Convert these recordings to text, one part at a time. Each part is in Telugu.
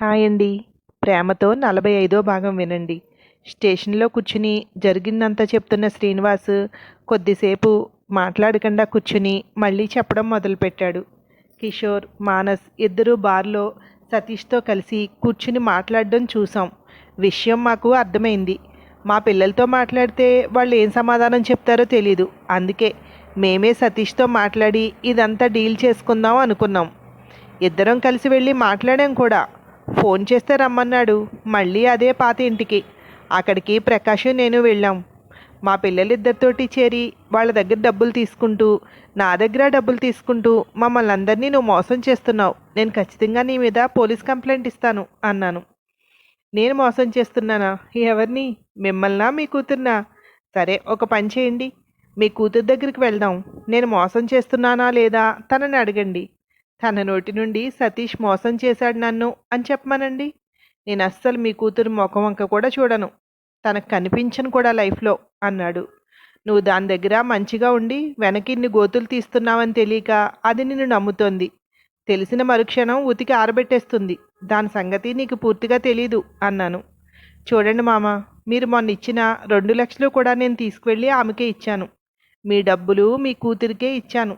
హాయ్ అండి. ప్రేమతో నలభై ఐదో భాగం వినండి. స్టేషన్లో కూర్చుని జరిగిందంతా చెప్తున్న శ్రీనివాస్ కొద్దిసేపు మాట్లాడకుండా కూర్చుని మళ్ళీ చెప్పడం మొదలుపెట్టాడు. కిషోర్ మానస్ ఇద్దరూ బార్లో సతీష్తో కలిసి కూర్చుని మాట్లాడడం చూసాం. విషయం మాకు అర్థమైంది. మా పిల్లలతో మాట్లాడితే వాళ్ళు ఏం సమాధానం చెప్తారో తెలీదు. అందుకే మేమే సతీష్తో మాట్లాడి ఇదంతా డీల్ చేసుకుందాం అనుకున్నాం. ఇద్దరం కలిసి వెళ్ళి మాట్లాడాం కూడా. ఫోన్ చేస్తే రమ్మన్నాడు. మళ్ళీ అదే పాత ఇంటికి. అక్కడికి ప్రకాష్ నేను వెళ్ళాం. మా పిల్లలిద్దరితోటి చేరి వాళ్ళ దగ్గర డబ్బులు తీసుకుంటూ నా దగ్గర డబ్బులు తీసుకుంటూ మమ్మల్ని అందరినీ నువ్వు మోసం చేస్తున్నావు. నేను ఖచ్చితంగా నీ మీద పోలీస్ కంప్లైంట్ ఇస్తాను అన్నాను. నేను మోసం చేస్తున్నానా? ఎవరిని? మిమ్మల్నా? మీ కూతుర్నా? సరే ఒక పని చేయండి. మీ కూతురు దగ్గరికి వెళ్దాం. నేను మోసం చేస్తున్నానా లేదా? తనని అడగండి. తన నోటి నుండి సతీష్ మోసం చేశాడు నన్ను అని చెప్పమనండి. నేను అస్సలు మీ కూతురు ముఖం వంక కూడా చూడను. తనకు కనిపించను కూడా లైఫ్లో అన్నాడు. నువ్వు దాని దగ్గర మంచిగా ఉండి వెనక్కి ఇన్ని గోతులు తీస్తున్నావని తెలియక అది నిన్ను నమ్ముతోంది. తెలిసిన మరుక్షణం ఉతికి ఆరబెట్టేస్తుంది. దాని సంగతి నీకు పూర్తిగా తెలీదు అన్నాను. చూడండి మామ మీరు మొన్న ఇచ్చిన రెండు లక్షలు కూడా నేను తీసుకువెళ్ళి ఆమెకే ఇచ్చాను. మీ డబ్బులు మీ కూతురికే ఇచ్చాను.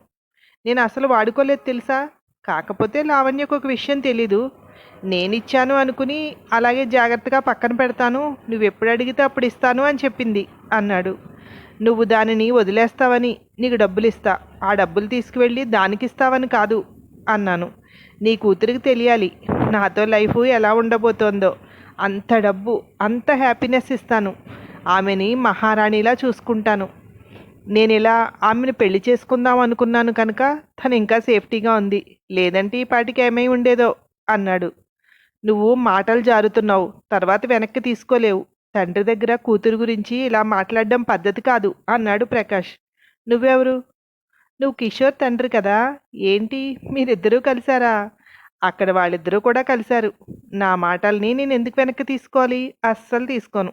నేను అసలు వాడుకోలేదు తెలుసా? కాకపోతే లావణ్యకు ఒక విషయం తెలీదు. నేను ఇచ్చాను అనుకుని అలాగే జాగ్రత్తగా పక్కన పెడతాను. నువ్వు ఎప్పుడు అడిగితే అప్పుడు ఇస్తాను అని చెప్పింది అన్నాడు. నువ్వు దానిని వదిలేస్తావని నీకు డబ్బులు ఇస్తా ఆ డబ్బులు తీసుకువెళ్ళి దానికి ఇస్తావని కాదు అన్నాను. నీ కూతురికి తెలియాలి. నాతో లైఫ్ ఎలా ఉండబోతోందో. అంత డబ్బు అంత హ్యాపీనెస్ ఇస్తాను. ఆమెని మహారాణిలా చూసుకుంటాను. నేను ఇలా ఆమెను పెళ్ళి చేసుకుందాం అనుకున్నాను కనుక తను ఇంకా సేఫ్టీగా ఉంది. లేదంటే ఈ పాటికి ఏమై ఉండేదో అన్నాడు. నువ్వు మాటలు జారుతున్నావు. తర్వాత వెనక్కి తీసుకోలేవు. తండ్రి దగ్గర కూతురు గురించి ఇలా మాట్లాడడం పద్ధతి కాదు అన్నాడు ప్రకాష్. నువ్వెవరు? నువ్వు కిషోర్ తండ్రి కదా. ఏంటి? మీరిద్దరూ కలిశారా? అక్కడ వాళ్ళిద్దరూ కూడా కలిశారు. నా మాటల్ని నేను ఎందుకు వెనక్కి తీసుకోవాలి? అస్సలు తీసుకోను.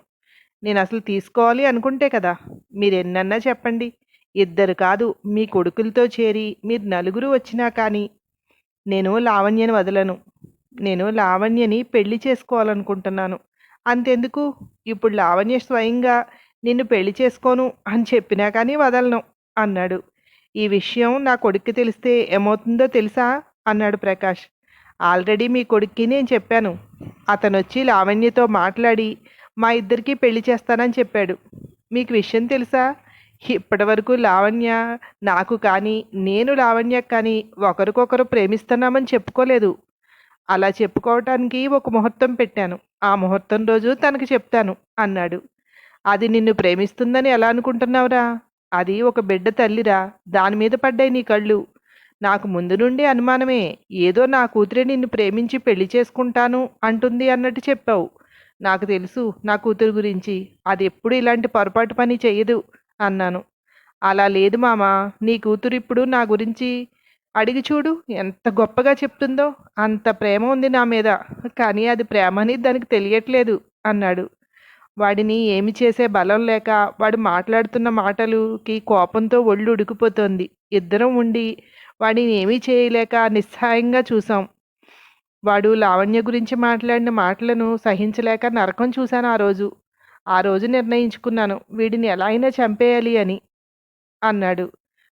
నేను అసలు తీసుకోవాలి అనుకుంటే కదా! మీరెన్నన్నా చెప్పండి. ఇద్దరు కాదు మీ కొడుకులతో చేరి మీరు నలుగురు వచ్చినా కానీ నేను లావణ్యని వదలను. నేను లావణ్యని పెళ్ళి చేసుకోవాలనుకుంటున్నాను. అంతెందుకు? ఇప్పుడు లావణ్య స్వయంగా నిన్ను పెళ్ళి చేసుకోను అని చెప్పినా కానీ వదలను అన్నాడు. ఈ విషయం నా కొడుక్కి తెలిస్తే ఏమవుతుందో తెలుసా? అన్నాడు ప్రకాష్. ఆల్రెడీ మీ కొడుక్కి నేను చెప్పాను. అతనొచ్చి లావణ్యతో మాట్లాడి మా ఇద్దరికి పెళ్ళి చేస్తానని చెప్పాడు. మీకు విషయం తెలుసా? ఇప్పటి వరకు లావణ్య నాకు కానీ నేను లావణ్య కానీ ఒకరికొకరు ప్రేమిస్తున్నామని చెప్పుకోలేదు. అలా చెప్పుకోవటానికి ఒక ముహూర్తం పెట్టాను. ఆ ముహూర్తం రోజు తనకు చెప్తాను అన్నాడు. అది నిన్ను ప్రేమిస్తుందని ఎలా అనుకుంటున్నావురా? అది ఒక బిడ్డ తల్లిరా. దాని మీద పడ్డాయి నీ కళ్ళు. నాకు ముందు నుండి అనుమానమే. ఏదో నా కూతురే నిన్ను ప్రేమించి పెళ్ళి చేసుకుంటాను అంటుంది అన్నట్టు చెప్పావు. నాకు తెలుసు నా కూతురు గురించి. అది ఎప్పుడు ఇలాంటి పొరపాటు పని చేయదు అన్నాను. అలా లేదు మామ నీ కూతురు ఇప్పుడు నా గురించి అడిగి చూడు ఎంత గొప్పగా చెప్తుందో అంత ప్రేమ ఉంది నా మీద. కానీ అది ప్రేమ అని దానికి తెలియట్లేదు అన్నాడు. వాడిని ఏమి చేసే బలం లేక వాడు మాట్లాడుతున్న మాటలుకి కోపంతో ఒళ్ళు ఉడికిపోతోంది. ఇద్దరం ఉండి వాడిని ఏమీ చేయలేక నిస్సహాయంగా చూసాం వాడు లావణ్య గురించి మాట్లాడిన మాటలను సహించలేక నరకం చూశాను ఆ రోజు. ఆ రోజు నిర్ణయించుకున్నాను వీడిని ఎలా అయినా చంపేయాలి అని. అన్నాడు.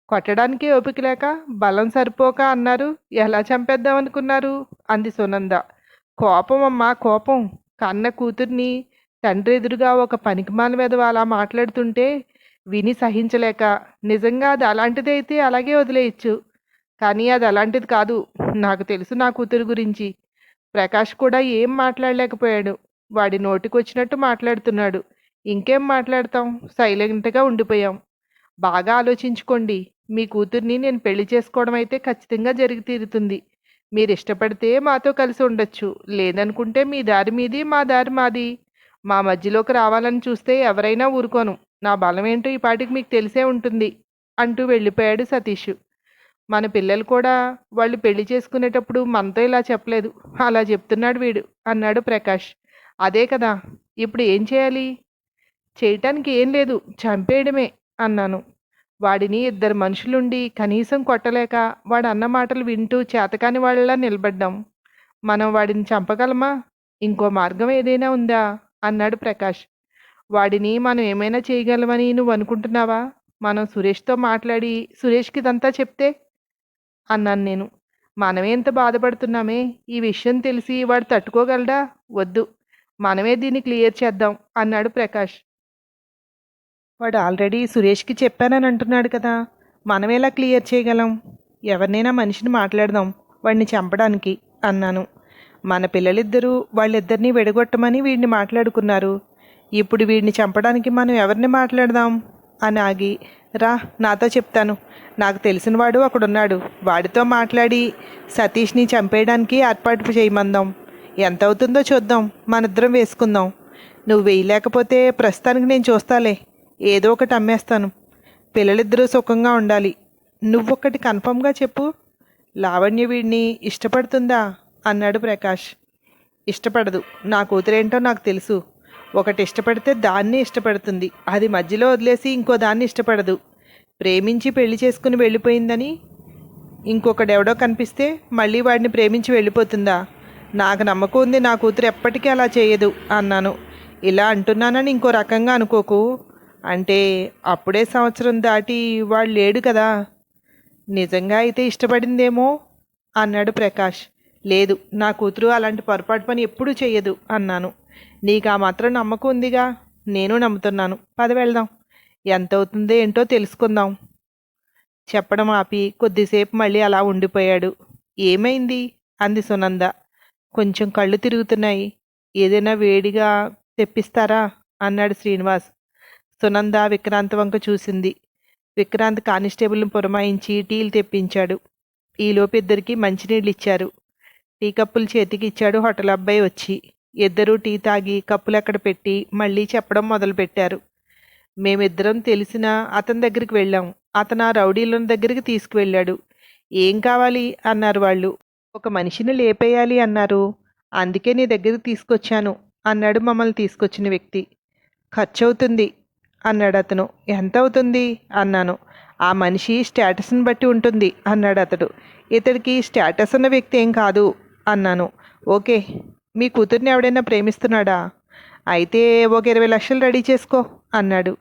కొట్టడానికి ఓపిక లేక బలం సరిపోక అన్నారు ఎలా చంపేద్దామనుకున్నారు అంది సునంద. కోపం అమ్మా కోపం. కన్న కూతుర్ని తండ్రి ఎదురుగా ఒక పనికిమాల మీద అలా మాట్లాడుతుంటే విని సహించలేక. నిజంగా అది అలాంటిదైతే అలాగే వదిలేయచ్చు. కానీ అది అలాంటిది కాదు. నాకు తెలుసు నా కూతురు గురించి. ప్రకాష్ కూడా ఏం మాట్లాడలేకపోయాడు. వాడి నోటికి వచ్చినట్టు మాట్లాడుతున్నాడు. ఇంకేం మాట్లాడతాం? సైలెంట్గా ఉండిపోయాం. బాగా ఆలోచించుకోండి. మీ కూతుర్ని నేను పెళ్ళి చేసుకోవడం అయితే ఖచ్చితంగా జరిగి తీరుతుంది. మీరు ఇష్టపడితే మాతో కలిసి ఉండొచ్చు. లేదనుకుంటే మీ దారి మీది మా దారి మాది. మా మధ్యలోకి రావాలని చూస్తే ఎవరైనా ఊరుకోను. నా బలం ఏంటో ఈ పాటికి మీకు తెలిసే ఉంటుంది. అంటూ వెళ్ళిపోయాడు సతీష్. మన పిల్లలు కూడా వాళ్ళు పెళ్ళి చేసుకునేటప్పుడు మనతో ఇలా చెప్పలేదు. అలా చెప్తున్నాడు వీడు అన్నాడు ప్రకాష్. అదే కదా ఇప్పుడు ఏం చేయాలి? చేయటానికి ఏం లేదు చంపేయడమే అన్నాను. వాడిని ఇద్దరు మనుషులుండి కనీసం కొట్టలేక వాడు అన్న మాటలు వింటూ చేతకాని వాళ్ళలా నిలబడ్డాం. మనం వాడిని చంపగలమా? ఇంకో మార్గం ఏదైనా ఉందా? అన్నాడు ప్రకాష్. వాడిని మనం ఏమైనా చేయగలమని నువ్వు అనుకుంటున్నావా? మనం సురేష్తో మాట్లాడి సురేష్కి ఇదంతా చెప్తే అన్నాను నేను. మనమే ఎంత బాధపడుతున్నామే? ఈ విషయం తెలిసి వాడు తట్టుకోగలడా? వద్దు. మనమే దీన్ని క్లియర్ చేద్దాం అన్నాడు ప్రకాష్. వాడు ఆల్రెడీ సురేష్కి చెప్పానని అంటున్నాడు కదా. మనం ఎలా క్లియర్ చేయగలం? ఎవరినైనా మనిషిని మాట్లాడదాం వాడిని చంపడానికి అన్నాను. మన పిల్లలిద్దరూ వాళ్ళిద్దరినీ విడగొట్టమని వీడిని మాట్లాడుకున్నారు. ఇప్పుడు వీడిని చంపడానికి మనం ఎవరిని మాట్లాడదాం? అని ఆగి రా నాతో చెప్తాను. నాకు తెలిసినవాడు అక్కడున్నాడు. వాడితో మాట్లాడి సతీష్ని చంపేయడానికి ఏర్పాటు చేయమందాం. ఎంత అవుతుందో చూద్దాం. మనిద్దరం వేసుకుందాం. నువ్వు వేయలేకపోతే ప్రస్తుతానికి నేను చూస్తాలే. ఏదో ఒకటి అమ్మేస్తాను. పిల్లలిద్దరూ సుఖంగా ఉండాలి. నువ్వొక్కటి కన్ఫర్మ్గా చెప్పు. లావణ్య వీడిని ఇష్టపడుతుందా? అన్నాడు ప్రకాష్. ఇష్టపడదు. నా కూతురేంటో నాకు తెలుసు. ఒకటి ఇష్టపడితే దాన్ని ఇష్టపడుతుంది. అది మధ్యలో వదిలేసి ఇంకో దాన్ని ఇష్టపడదు. ప్రేమించి పెళ్ళి చేసుకుని వెళ్ళిపోయిందని ఇంకొకడెవడో కనిపిస్తే మళ్ళీ వాడిని ప్రేమించి వెళ్ళిపోతుందా? నాకు నమ్మకం ఉంది నా కూతురు ఎప్పటికీ అలా చేయదు అన్నాను. ఇలా అంటున్నానని ఇంకో రకంగా అనుకోకు. అంటే అప్పుడే సంవత్సరం దాటి వాడు లేడు కదా. నిజంగా అయితే ఇష్టపడిందేమో? అన్నాడు ప్రకాష్. లేదు నా కూతురు అలాంటి పొరపాటు పని ఎప్పుడూ చేయదు అన్నాను. నీకు ఆ మాత్రం నమ్మకం ఉందిగా నేను నమ్ముతున్నాను. పద వెళ్దాం. ఎంత అవుతుందో ఏంటో తెలుసుకుందాం. చెప్పడం ఆపి కొద్దిసేపు మళ్ళీ అలా ఉండిపోయాడు. ఏమైంది? అంది సునంద. కొంచెం కళ్ళు తిరుగుతున్నాయి. ఏదైనా వేడిగా తెప్పిస్తారా? అన్నాడు శ్రీనివాస్. సునంద విక్రాంత్ వంక చూసింది. విక్రాంత్ కానిస్టేబుల్ని పురమాయించి టీలు తెప్పించాడు. ఈలోపు ఇద్దరికి మంచినీళ్ళు ఇచ్చారు టీ కప్పులు చేతికి ఇచ్చాడు హోటల్ అబ్బాయి వచ్చి. ఇద్దరూ టీ తాగి కప్పులు అక్కడ పెట్టి మళ్ళీ చెప్పడం మొదలుపెట్టారు. మేమిద్దరం తెలిసిన అతని దగ్గరికి వెళ్ళాం. అతను ఆ రౌడీల దగ్గరికి తీసుకువెళ్ళాడు. ఏం కావాలి? అన్నారు వాళ్ళు. ఒక మనిషిని లేపేయాలి అన్నారు. అందుకే నీ దగ్గరికి తీసుకొచ్చాను అన్నాడు మమ్మల్ని తీసుకొచ్చిన వ్యక్తి. ఖర్చు అవుతుంది అన్నాడు అతను. ఎంత అవుతుంది అన్నాను. ఆ మనిషి స్టేటస్ని బట్టి ఉంటుంది అన్నాడు అతడు. ఇతడికి స్టేటస్ ఉన్న వ్యక్తి ఏం కాదు అన్నాను. ఓకే మీ కూతుర్ని ఎవడైనా ప్రేమిస్తున్నాడా? అయితే ఒక ఇరవై లక్షలు రెడీ చేసుకో అన్నాడు.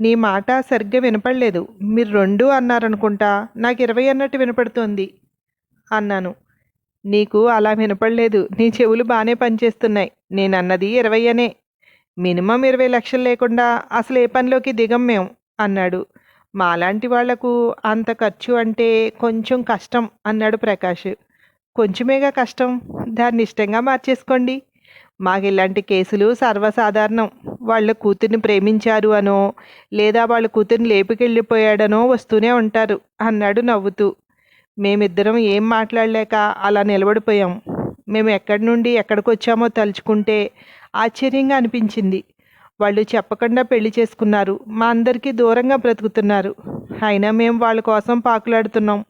నీ మాట సరిగ్గా వినపడలేదు. మీరు రెండు అన్నారనుకుంటా నాకు ఇరవై అన్నట్టు వినపడుతోంది అన్నాను. నీకు అలా వినపడలేదు. నీ చెవులు బాగానే పనిచేస్తున్నాయి. నేను అన్నది ఇరవై అనే. మినిమం ఇరవై లక్షలు లేకుండా అసలు ఏ పనిలోకి దిగం మేము అన్నాడు. మాలాంటి వాళ్ళకు అంత ఖర్చు అంటే కొంచెం కష్టం అన్నాడు ప్రకాష్. కొంచెమేగా కష్టం. దాన్ని ఇష్టంగా మార్చేసుకోండి. మాకు ఇలాంటి కేసులు సర్వసాధారణం. వాళ్ళ కూతుర్ని ప్రేమించారు అనో లేదా వాళ్ళ కూతుర్ని లేపుకెళ్ళిపోయాడనో వస్తూనే ఉంటారు అన్నాడు నవ్వుతూ. మేమిద్దరం ఏం మాట్లాడలేక అలా నిలబడిపోయాం. మేము ఎక్కడి నుండి ఎక్కడికి వచ్చామో తలుచుకుంటే ఆశ్చర్యంగా అనిపించింది. వాళ్ళు చెప్పకుండా పెళ్ళి చేసుకున్నారు. మా అందరికీ దూరంగా బ్రతుకుతున్నారు. అయినా మేము వాళ్ళ కోసం పాకులాడుతున్నాం.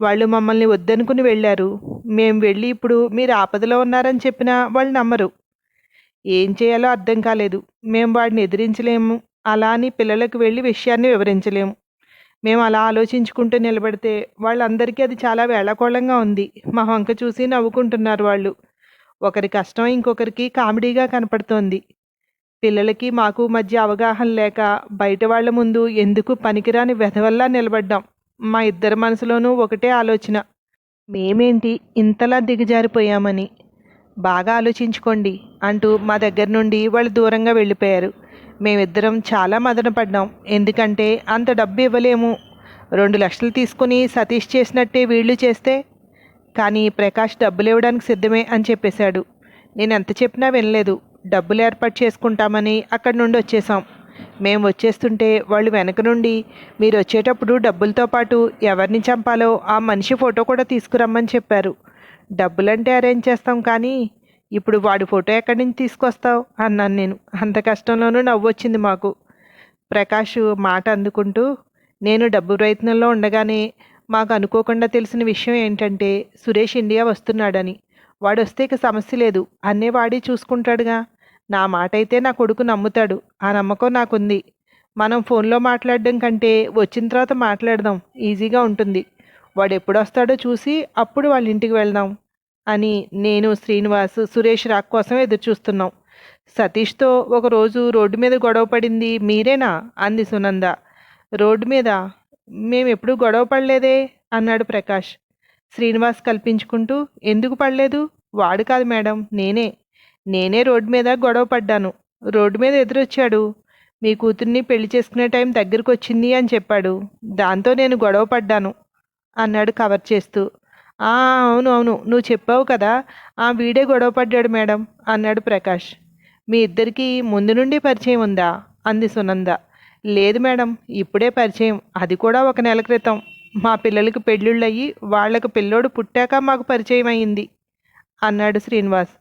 వాళ్ళు మమ్మల్ని వద్దనుకుని వెళ్ళారు. మేము వెళ్ళి ఇప్పుడు మీరు ఆపదలో ఉన్నారని చెప్పినా వాళ్ళు నమ్మరు. ఏం చేయాలో అర్థం కాలేదు. మేము వాడిని ఎదిరించలేము. అలా అని పిల్లలకు వెళ్ళి విషయాన్ని వివరించలేము. మేము అలా ఆలోచించుకుంటూ నిలబడితే వాళ్ళందరికీ అది చాలా వేళకోళంగా ఉంది. మా వంక చూసి నవ్వుకుంటున్నారు వాళ్ళు. ఒకరి కష్టం ఇంకొకరికి కామెడీగా కనపడుతోంది. పిల్లలకి మాకు మధ్య అవగాహన లేక బయట వాళ్ళ ముందు ఎందుకు పనికిరాని వెధవల్లా నిలబడ్డాం. మా ఇద్దరి మనసులోనూ ఒకటే ఆలోచన. మేమేంటి ఇంతలా దిగజారిపోయామని. బాగా ఆలోచించుకోండి అంటూ మా దగ్గర నుండి వాళ్ళు దూరంగా వెళ్ళిపోయారు. మేమిద్దరం చాలా మదన పడ్డాం. ఎందుకంటే అంత డబ్బు ఇవ్వలేము. రెండు లక్షలు తీసుకుని సతీష్ చేసినట్టే వీళ్ళు చేస్తే. కానీ ప్రకాష్ డబ్బులు ఇవ్వడానికి సిద్ధమే అని చెప్పేశాడు. నేను ఎంత చెప్పినా వినలేదు. డబ్బులు ఏర్పాటు చేసుకుంటామని అక్కడి నుండి వచ్చేసాం. మేము వచ్చేస్తుంటే వాళ్ళు వెనక నుండి మీరు వచ్చేటప్పుడు డబ్బులతో పాటు ఎవరిని చంపాలో ఆ మనిషి ఫోటో కూడా తీసుకురమ్మని చెప్పారు. డబ్బులంటే అరేంజ్ చేస్తాం కానీ ఇప్పుడు వాడి ఫోటో ఎక్కడి నుంచి తీసుకొస్తావు? అన్నాను నేను. అంత కష్టంలోనూ నవ్వొచ్చింది మాకు. ప్రకాష్ మాట అందుకుంటూ నేను డబ్బు ప్రయత్నంలో ఉండగానే మాకు అనుకోకుండా తెలిసిన విషయం ఏంటంటే సురేష్ ఇండియా వస్తున్నాడని. వాడు వస్తే ఇక సమస్య లేదు. అన్నీ వాడే చూసుకుంటాడుగా. నా మాటైతే నా కొడుకు నమ్ముతాడు. ఆ నమ్మకం నాకుంది. మనం ఫోన్లో మాట్లాడడం కంటే వచ్చిన తర్వాత మాట్లాడదాం. ఈజీగా ఉంటుంది. వాడు ఎప్పుడు వస్తాడో చూసి అప్పుడు వాళ్ళ ఇంటికి వెళ్దాం అని నేను శ్రీనివాస్ సురేష్ రాక్ కోసం ఎదురుచూస్తున్నాం. సతీష్తో ఒకరోజు రోడ్డు మీద గొడవ పడింది మీరేనా? అంది సునంద. రోడ్డు మీద? మేము గొడవ పడలేదే? అన్నాడు ప్రకాష్. శ్రీనివాస్ కల్పించుకుంటూ ఎందుకు పడలేదు? వాడు కాదు మేడం నేనే. నేనే రోడ్డు మీద గొడవ పడ్డాను. రోడ్డు మీద ఎదురొచ్చాడు. మీ కూతుర్ని పెళ్ళి చేసుకునే టైం దగ్గరకు వచ్చింది అని చెప్పాడు. దాంతో నేను గొడవ పడ్డాను అన్నాడు కవర్ చేస్తూ. "ఆ, అవును అవును నువ్వు చెప్పావు కదా ఆ వీడే గొడవ పడ్డాడు మేడం అన్నాడు ప్రకాష్. మీ ఇద్దరికి ముందు నుండి పరిచయం ఉందా? అంది సునంద. లేదు మేడం ఇప్పుడే పరిచయం. అది కూడా ఒక నెల క్రితం. మా పిల్లలకి పెళ్ళిళ్ళయ్యి వాళ్ళకు పిల్లోడు పుట్టాక మాకు పరిచయం అయింది అన్నాడు శ్రీనివాస్.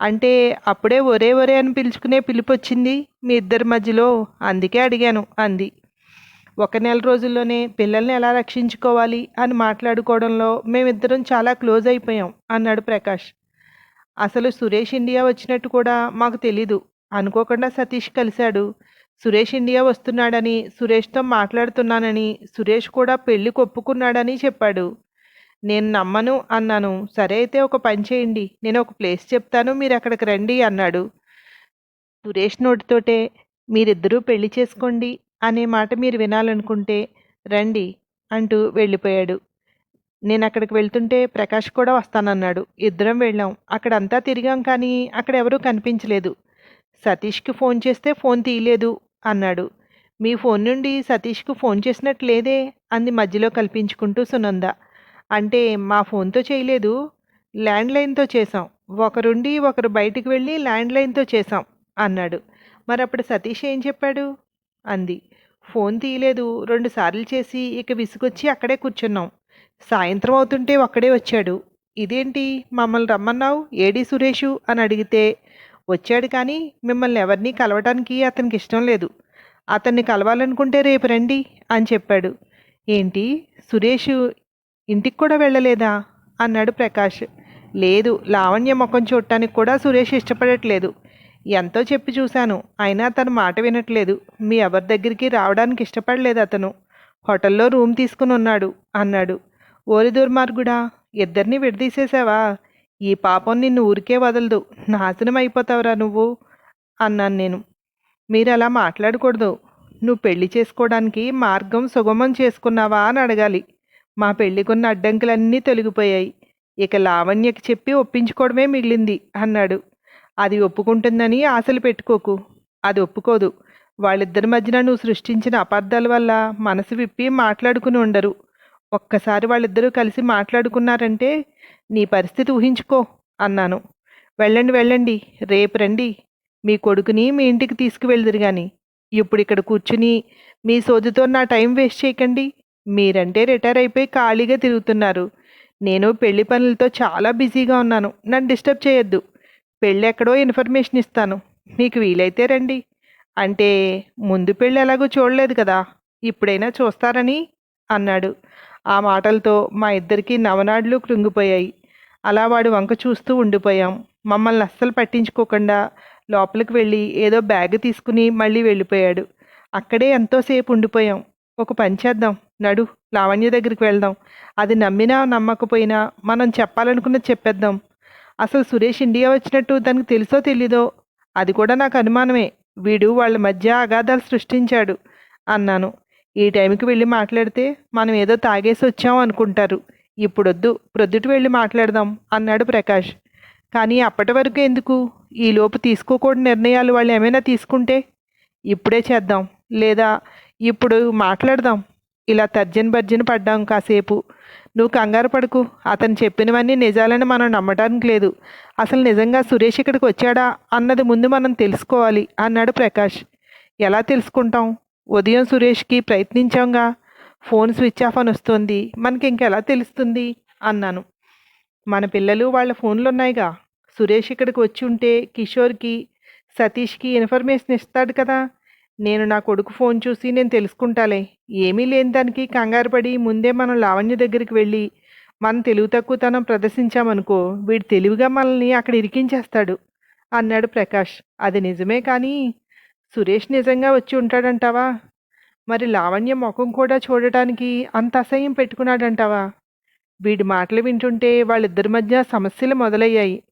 అంటే అప్పుడే ఒరే ఒరే అని పిలుచుకునే పిలుపు వచ్చింది మీ ఇద్దరి మధ్యలో. అందుకే అడిగాను అంది. ఒక నెల రోజుల్లోనే పిల్లల్ని ఎలా రక్షించుకోవాలి అని మాట్లాడుకోవడంలో మేమిద్దరం చాలా క్లోజ్ అయిపోయాం అన్నాడు ప్రకాష్. అసలు సురేష్ ఇండియా వచ్చినట్టు కూడా మాకు తెలీదు. అనుకోకుండా సతీష్ కలిశాడు. సురేష్ ఇండియా వస్తున్నాడని సురేష్తో మాట్లాడుతున్నానని సురేష్ కూడా పెళ్ళి ఒప్పుకున్నాడని చెప్పాడు. నేను నమ్మను అన్నాను. సరే అయితే ఒక పని చేయండి. నేను ఒక ప్లేస్ చెప్తాను మీరు అక్కడికి రండి అన్నాడు. సురేష్ నోటితోటే మీరిద్దరూ పెళ్ళి చేసుకోండి అనే మాట మీరు వినాలనుకుంటే రండి అంటూ వెళ్ళిపోయాడు. నేను అక్కడికి వెళ్తుంటే ప్రకాష్ కూడా వస్తానన్నాడు. ఇద్దరం వెళ్ళాం. అక్కడంతా తిరిగాం కానీ అక్కడ ఎవరూ కనిపించలేదు. సతీష్కి ఫోన్ చేస్తే ఫోన్ తీయలేదు అన్నాడు. మీ ఫోన్ నుండి సతీష్కు ఫోన్ చేసినట్టు లేదే అంది మధ్యలో కల్పించుకుంటూ సునంద. అంటే మా ఫోన్తో చేయలేదు. ల్యాండ్లైన్తో చేసాం ఒకరుండి ఒకరు బయటికి వెళ్ళి ల్యాండ్లైన్తో చేసాం అన్నాడు. మరి అప్పుడు సతీష్ ఏం చెప్పాడు? అంది. ఫోన్ తీయలేదు. రెండు సార్లు చేసి ఇక విసుగొచ్చి అక్కడే కూర్చున్నాం. సాయంత్రం అవుతుంటే ఒక్కడే వచ్చాడు. ఇదేంటి? మమ్మల్ని రమ్మన్నావు? ఏడి సురేషు? అని అడిగితే వచ్చాడు కానీ మిమ్మల్ని ఎవరినీ కలవటానికి అతనికి ఇష్టం లేదు. అతన్ని కలవాలనుకుంటే రేపు రండి అని చెప్పాడు. ఏంటి? సురేష్ ఇంటికి కూడా వెళ్ళలేదా? అన్నాడు ప్రకాష్. లేదు లావణ్య ముఖం చూడటానికి కూడా సురేష్ ఇష్టపడట్లేదు. ఎంతో చెప్పి చూశాను అయినా తన మాట వినట్లేదు. మీ ఎవరి దగ్గరికి రావడానికి ఇష్టపడలేదు అతను. హోటల్లో రూమ్ తీసుకుని ఉన్నాడు అన్నాడు. ఓరి దుర్మార్గుడా ఇద్దరిని విడదీసేసావా? ఈ పాపం నిన్ను ఊరికే వదలదు. నాశనం అయిపోతావురా నువ్వు? అన్నాను నేను. మీరు అలా మాట్లాడకూడదు. నువ్వు పెళ్ళి చేసుకోవడానికి మార్గం సుగమం చేసుకున్నావా అని అడగాలి. మా పెళ్ళికున్న అడ్డంకులన్నీ తొలగిపోయాయి. ఇక లావణ్యకి చెప్పి ఒప్పించుకోవడమే మిగిలింది అన్నాడు. అది ఒప్పుకుంటుందని ఆశలు పెట్టుకోకు. అది ఒప్పుకోదు. వాళ్ళిద్దరి మధ్యన నువ్వు సృష్టించిన అపార్థాల వల్ల మనసు విప్పి మాట్లాడుకుని ఉండరు. ఒక్కసారి వాళ్ళిద్దరూ కలిసి మాట్లాడుకున్నారంటే నీ పరిస్థితి ఊహించుకో అన్నాను. వెళ్ళండి వెళ్ళండి. రేపు రండి. మీ కొడుకుని మీ ఇంటికి తీసుకువెళ్దురు కానీ ఇప్పుడు ఇక్కడ కూర్చుని మీ సోదితో నా టైం వేస్ట్ చేయకండి. మీరంటే రిటైర్ అయిపోయి ఖాళీగా తిరుగుతున్నారు. నేను పెళ్ళి పనులతో చాలా బిజీగా ఉన్నాను. నన్ను డిస్టర్బ్ చేయొద్దు. పెళ్ళి ఎక్కడో ఇన్ఫర్మేషన్ ఇస్తాను. మీకు వీలైతే రండి. అంటే ముందు పెళ్ళి ఎలాగో చూడలేదు కదా. ఇప్పుడైనా చూస్తారని అన్నాడు. ఆ మాటలతో మా ఇద్దరికి నవనాడులు కృంగిపోయాయి. అలా వాడు వంక చూస్తూ ఉండిపోయాం. మమ్మల్ని అస్సలు పట్టించుకోకుండా లోపలికి వెళ్ళి ఏదో బ్యాగ్ తీసుకుని మళ్ళీ వెళ్ళిపోయాడు. అక్కడే ఎంతోసేపు ఉండిపోయాం. ఒక పని చేద్దాం. నడు లావణ్య దగ్గరికి వెళ్దాం. అది నమ్మినా నమ్మకపోయినా మనం చెప్పాలనుకున్నది చెప్పేద్దాం. అసలు సురేష్ ఇండియా వచ్చినట్టు దానికి తెలుసో తెలీదో? అది కూడా నాకు అనుమానమే. వీడు వాళ్ళ మధ్య అగాధాలు సృష్టించాడు అన్నాను. ఈ టైంకి వెళ్ళి మాట్లాడితే మనం ఏదో తాగేసి వచ్చాం అనుకుంటారు. ఇప్పుడొద్దు ప్రొద్దుట వెళ్ళి మాట్లాడదాం అన్నాడు ప్రకాష్. కానీ అప్పటి వరకు ఎందుకు? ఈలోపు తీసుకోకూడని నిర్ణయాలు వాళ్ళు ఏమైనా తీసుకుంటే? ఇప్పుడే చేద్దాం. లేదా ఇప్పుడు మాట్లాడదాం. ఇలా తర్జన్ భర్జన పడ్డాం కాసేపు. నువ్వు కంగారు పడుకు. అతను చెప్పినవన్నీ నిజాలని మనం నమ్మటానికి లేదు. అసలు నిజంగా సురేష్ ఇక్కడికి వచ్చాడా అన్నది ముందు మనం తెలుసుకోవాలి అన్నాడు ప్రకాష్. ఎలా తెలుసుకుంటాం? ఉదయం సురేష్కి ప్రయత్నించాంగా. ఫోన్ స్విచ్ ఆఫ్ అని వస్తుంది. మనకి ఇంకెలా తెలుస్తుంది? అన్నాను. మన పిల్లలు వాళ్ళ ఫోన్లు ఉన్నాయిగా సురేష్ ఇక్కడికి వచ్చి ఉంటే కిషోర్కి సతీష్కి ఇన్ఫర్మేషన్ ఇస్తాడు కదా. నేను నా కొడుకు ఫోన్ చూసి నేను తెలుసుకుంటాలే. ఏమీ లేని దానికి కంగారు పడి ముందే మనం లావణ్య దగ్గరికి వెళ్ళి మనం తెలివి తక్కువతనం ప్రదర్శించామనుకో వీడు తెలివిగా మనల్ని అక్కడ ఇరికించేస్తాడు అన్నాడు ప్రకాష్. అది నిజమే కానీ సురేష్ నిజంగా వచ్చి ఉంటాడంటావా? మరి లావణ్య ముఖం కూడా చూడటానికి అంత అసహ్యం పెట్టుకున్నాడంటావా? వీడి మాటలు వింటుంటే వాళ్ళిద్దరి మధ్య సమస్యలు మొదలయ్యాయి.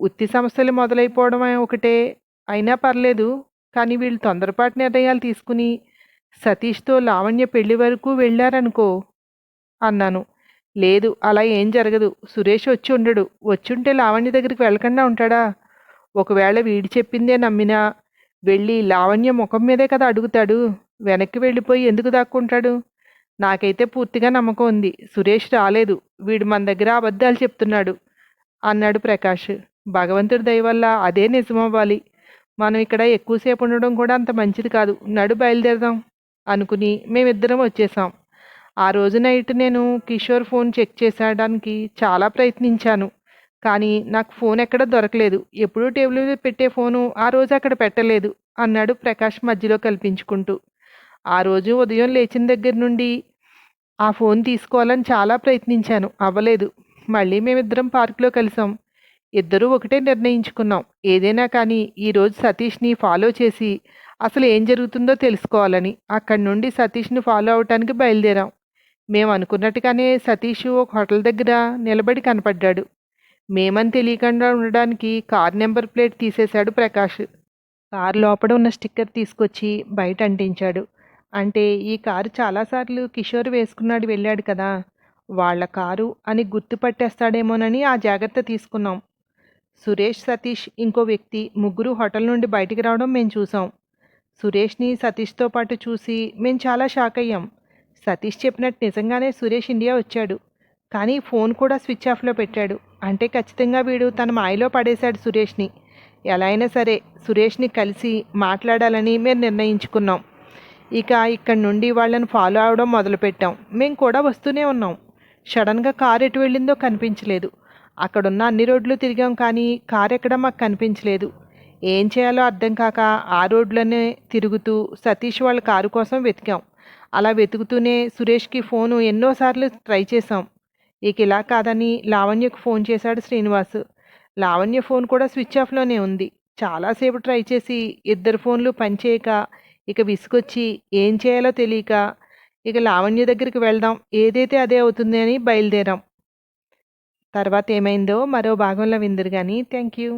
ఉత్తి సమస్యలు మొదలైపోవడం ఒకటే. అయినా పర్లేదు కానీ వీళ్ళు తొందరపాటు నిర్ణయాలు తీసుకుని సతీష్తో లావణ్య పెళ్ళి వరకు వెళ్ళారనుకో అన్నాను. లేదు అలా ఏం జరగదు. సురేష్ వచ్చి ఉండడు. వచ్చుంటే లావణ్య దగ్గరికి వెళ్ళకుండా ఉంటాడా? ఒకవేళ వీడి చెప్పిందే నమ్మినా వెళ్ళి లావణ్య ముఖం మీదే కదా అడుగుతాడు. వెనక్కి వెళ్ళిపోయి ఎందుకు దాక్కుంటాడు? నాకైతే పూర్తిగా నమ్మకం ఉంది. సురేష్ రాలేదు. వీడు మన దగ్గర అబద్ధాలు చెప్తున్నాడు అన్నాడు ప్రకాష్. భగవంతుడి దయ వల్ల అదే నిజమవ్వాలి. మనం ఇక్కడ ఎక్కువసేపు ఉండడం కూడా అంత మంచిది కాదు. నడు బయలుదేరదాం అనుకుని మేమిద్దరం వచ్చేసాం. ఆ రోజు నైట్ నేను కిషోర్ ఫోన్ చెక్ చేసేయడానికి చాలా ప్రయత్నించాను. కానీ నాకు ఫోన్ ఎక్కడ దొరకలేదు. ఎప్పుడూ టేబుల్ మీద పెట్టే ఫోను ఆ రోజు అక్కడ పెట్టలేదు అన్నాడు ప్రకాష్ మధ్యలో కల్పించుకుంటూ. ఆ రోజు ఉదయం లేచిన దగ్గర నుండి ఆ ఫోన్ తీసుకోవాలని చాలా ప్రయత్నించాను. అవ్వలేదు. మళ్ళీ మేమిద్దరం పార్కులో కలిసాం. ఇద్దరూ ఒకటే నిర్ణయించుకున్నాం. ఏదైనా కానీ ఈరోజు సతీష్ని ఫాలో చేసి అసలు ఏం జరుగుతుందో తెలుసుకోవాలని అక్కడి నుండి సతీష్ని ఫాలో అవటానికి బయలుదేరాం. మేము అనుకున్నట్టుగానే సతీష్ ఒక హోటల్ దగ్గర నిలబడి కనపడ్డాడు. మేమని తెలియకుండా ఉండడానికి కార్ నెంబర్ ప్లేట్ తీసేశాడు ప్రకాష్. కార్ లోపల ఉన్న స్టిక్కర్ తీసుకొచ్చి బయట అంటించాడు. అంటే ఈ కారు చాలాసార్లు కిషోర్ వేసుకున్నాడు వెళ్ళాడు కదా. వాళ్ళ కారు అని గుర్తుపట్టేస్తాడేమోనని ఆ జాగ్రత్త తీసుకున్నాం. సురేష్ సతీష్ ఇంకో వ్యక్తి ముగ్గురు హోటల్ నుండి బయటికి రావడం మేము చూసాం. సురేష్ని సతీష్తో పాటు చూసి మేము చాలా షాక్ అయ్యాం. సతీష్ చెప్పినట్టు నిజంగానే సురేష్ ఇండియా వచ్చాడు. కానీ ఫోన్ కూడా స్విచ్ ఆఫ్లో పెట్టాడు. అంటే ఖచ్చితంగా వీడు తన మాయలో పడేశాడు సురేష్ని. ఎలా అయినా సరే సురేష్ని కలిసి మాట్లాడాలని మేము నిర్ణయించుకున్నాం. ఇక ఇక్కడి నుండి వాళ్ళని ఫాలో అవడం మొదలుపెట్టాం. మేము కూడా వస్తూనే ఉన్నాం. సడన్గా కారు ఎటు వెళ్ళిందో కనిపించలేదు. అక్కడున్న అన్ని రోడ్లు తిరిగాం కానీ కారు ఎక్కడ మాకు కనిపించలేదు. ఏం చేయాలో అర్థం కాక ఆ రోడ్లోనే తిరుగుతూ సతీష్ వాళ్ళ కారు కోసం వెతికాం. అలా వెతుకుతూనే సురేష్కి ఫోను ఎన్నోసార్లు ట్రై చేసాం ఇక ఇలా కాదని లావణ్యకు ఫోన్ చేశాడు శ్రీనివాస్. లావణ్య ఫోన్ కూడా స్విచ్ ఆఫ్లోనే ఉంది. చాలాసేపు ట్రై చేసి ఇద్దరు ఫోన్లు పనిచేయక ఇక విసుగొచ్చి ఏం చేయాలో తెలియక ఇక లావణ్య దగ్గరికి వెళ్దాం. ఏదైతే అదే అవుతుంది అని బయలుదేరాం. తర్వాత ఏమైందో మరో భాగంలో విందురు కానీ థ్యాంక్ యూ